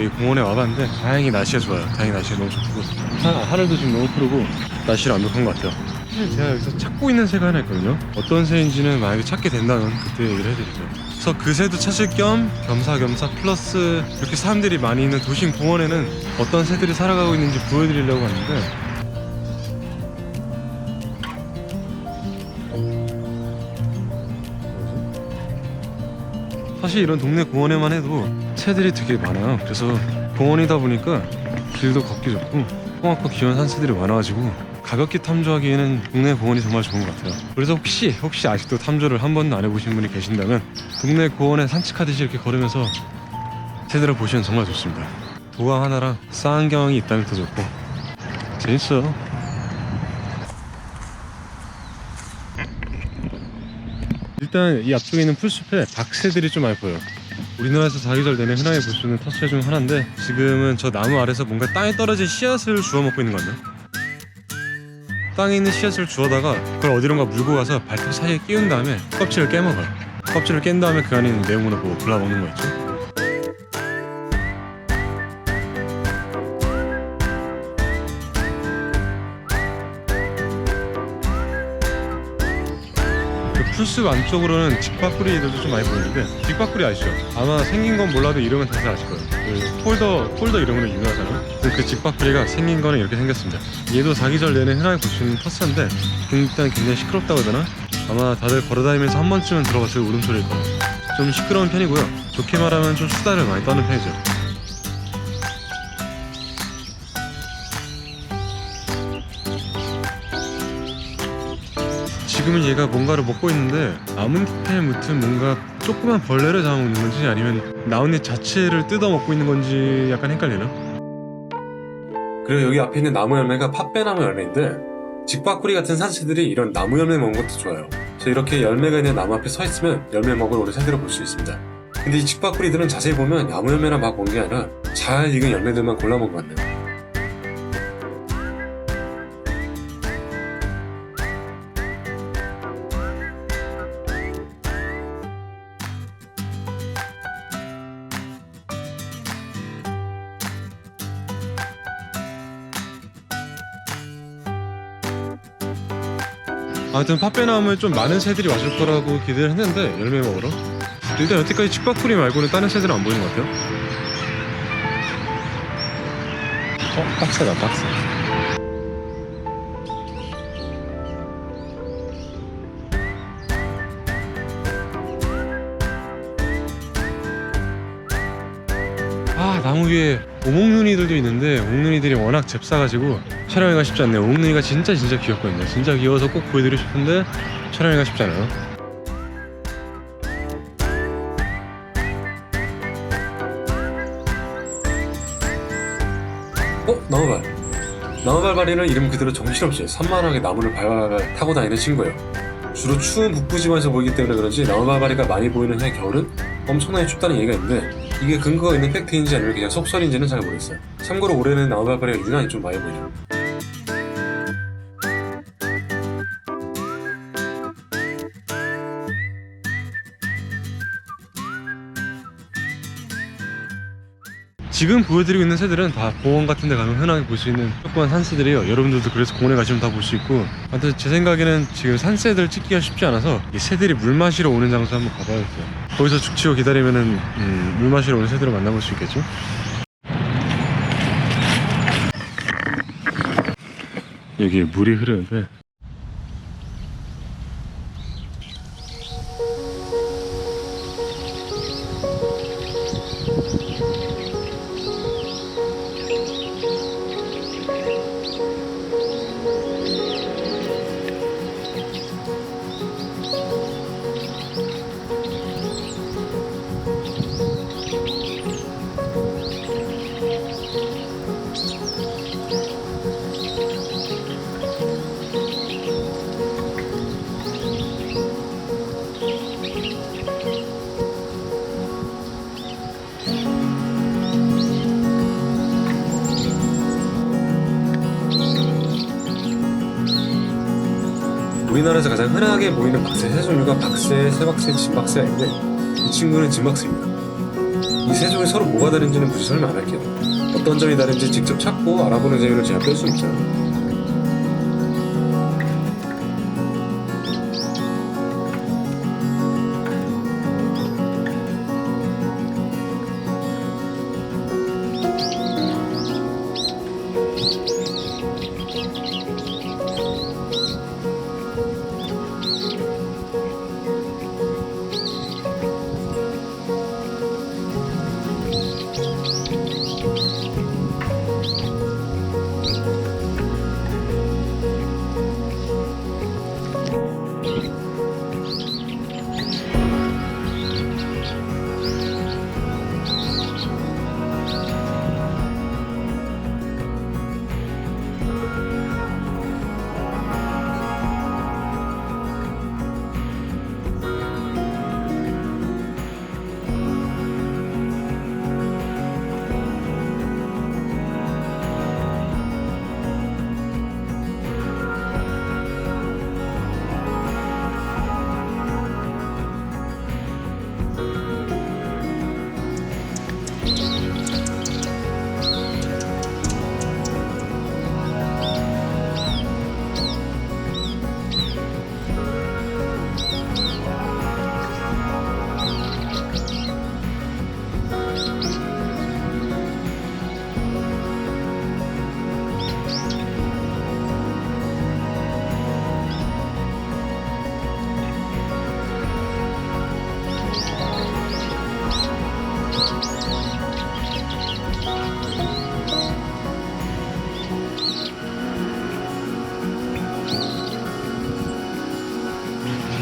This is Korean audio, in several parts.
여기 공원에 와봤는데 다행히 날씨가 좋아요. 다행히 날씨가 너무 좋고 하, 하늘도 지금 너무 푸르고 날씨를 완벽한 것 같아요. 제가 여기서 찾고 있는 새가 하나 있거든요. 어떤 새인지는 만약에 찾게 된다면 그때 얘기를 해드리죠. 그래서 그 새도 찾을 겸 겸사겸사 플러스 이렇게 사람들이 많이 있는 도심 공원에는 어떤 새들이 살아가고 있는지 보여드리려고 하는데 사실 이런 동네 공원에만 해도 새들이 되게 많아요. 그래서 공원이다 보니까 길도 걷기 좋고 험악고 귀여운 산새들이 많아가지고 가볍게 탐조하기에는 동네 공원이 정말 좋은 것 같아요. 그래서 혹시 혹시 아직도 탐조를 한 번도 안 해보신 분이 계신다면 동네 공원에 산책하듯이 이렇게 걸으면서 새들을 보시면 정말 좋습니다. 도화 하나랑 쌍안경이 있다면 더 좋고 재밌어요. 일단 이 앞쪽에 있는 풀숲에 박새들이 좀 많이 보여요. 우리나라에서 사계절 내내 흔하게 볼 수 있는 텃새 중 하나인데 지금은 저 나무 아래서 뭔가 땅에 떨어진 씨앗을 주워 먹고 있는 것 같네요. 땅에 있는 씨앗을 주워다가 그걸 어디론가 물고 가서 발톱 사이에 끼운 다음에 껍질을 깨먹어요. 껍질을 깬 다음에 그 안에 있는 내용물을 뭐 골라먹는 거였죠. 그 풀숲 안쪽으로는 직박구리들도 좀 많이 보이는데 직박구리 아시죠? 아마 생긴 건 몰라도 이름은 다들 아실 거예요. 그 폴더 폴더 이름으로 유명하잖아요. 그, 그 직박구리가 생긴 거는 이렇게 생겼습니다. 얘도 사계절 내내 흔하게 볼 수 있는 텃새인데 일단 굉장히 시끄럽다고 해야 되나? 아마 다들 걸어다니면서 한 번쯤은 들어봤을 울음소리일 거예요. 좀 시끄러운 편이고요. 좋게 말하면 좀 수다를 많이 떠는 편이죠. 지금은 얘가 뭔가를 먹고 있는데 나뭇잎에 묻은 뭔가 조그만 벌레를 잡아먹는 건지 아니면 나뭇잎 자체를 뜯어 먹고 있는 건지 약간 헷갈리나? 그리고 여기 앞에 있는 나무 열매가 팥배나무 열매인데 직박구리 같은 산새들이 이런 나무 열매 먹는 것도 좋아요. 그래서 이렇게 열매가 있는 나무 앞에 서 있으면 열매 먹으러 오는 새들을 볼 수 있습니다. 근데 이 직박구리들은 자세히 보면 나무 열매나 막 먹는 게 아니라 잘 익은 열매들만 골라 먹은 것 같네요. 아무튼 팥배나무에 좀 많은 새들이 왔을 거라고 기대를 했는데 열매 먹으러 일단 여태까지 칡박구리 말고는 다른 새들은 안 보이는 것 같아요 어? 빡세다 빡세 아 나무 위에 오목눈이들도 있는데 오목눈이들이 워낙 잽싸가지고 촬영하기가 쉽지 않네요. 오목눈이가 진짜 진짜 귀엽거든요. 진짜 귀여워서 꼭 보여드리고 싶은데 촬영하기가 쉽지 않아요. 어? 나무발. 나무발발이는 이름 그대로 정신없이 산만하게 나무를 발발발 타고 다니는 친구예요. 주로 추운 북부 지방에서 보이기 때문에 그런지 나무발발이가 많이 보이는 해 겨울은 엄청나게 춥다는 얘기가 있는데 이게 근거가 있는 팩트인지 아니면 그냥 속설인지는 잘 모르겠어요. 참고로 올해는 나무발발이가 유난히 좀 많이 보이죠 지금 보여드리고 있는 새들은 다 공원 같은 데 가면 흔하게 볼 수 있는 조그만 산새들이에요. 여러분들도 그래서 공원에 가시면 다 볼 수 있고. 아무튼 제 생각에는 지금 산새들 찍기가 쉽지 않아서 이 새들이 물 마시러 오는 장소 한번 가봐야겠어요. 거기서 죽치고 기다리면은 음, 물 마시러 오는 새들을 만나볼 수 있겠죠? 여기에 물이 흐르는데 우리나라에서 가장 흔하게 보이는 박새 새 종류가 박새, 새박새, 진박새가 있는데 이 친구는 진박새입니다. 이 세 종이 서로 뭐가 다른지는 굳이 설명 안 할게요. 어떤 점이 다른지 직접 찾고 알아보는 재미로 제가 뺄수 있잖아.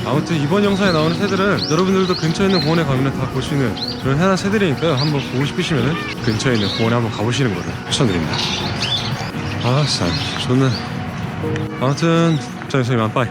아무튼 이번 영상에 나오는 새들은 여러분들도 근처에 있는 공원에 가면 다 볼 수 있는 그런 해당 새들이니까요. 한번 보고 싶으시면 근처에 있는 공원에 한번 가보시는 거를 추천드립니다. 아, 참 좋네. 아무튼 자, 선생님 안빠이.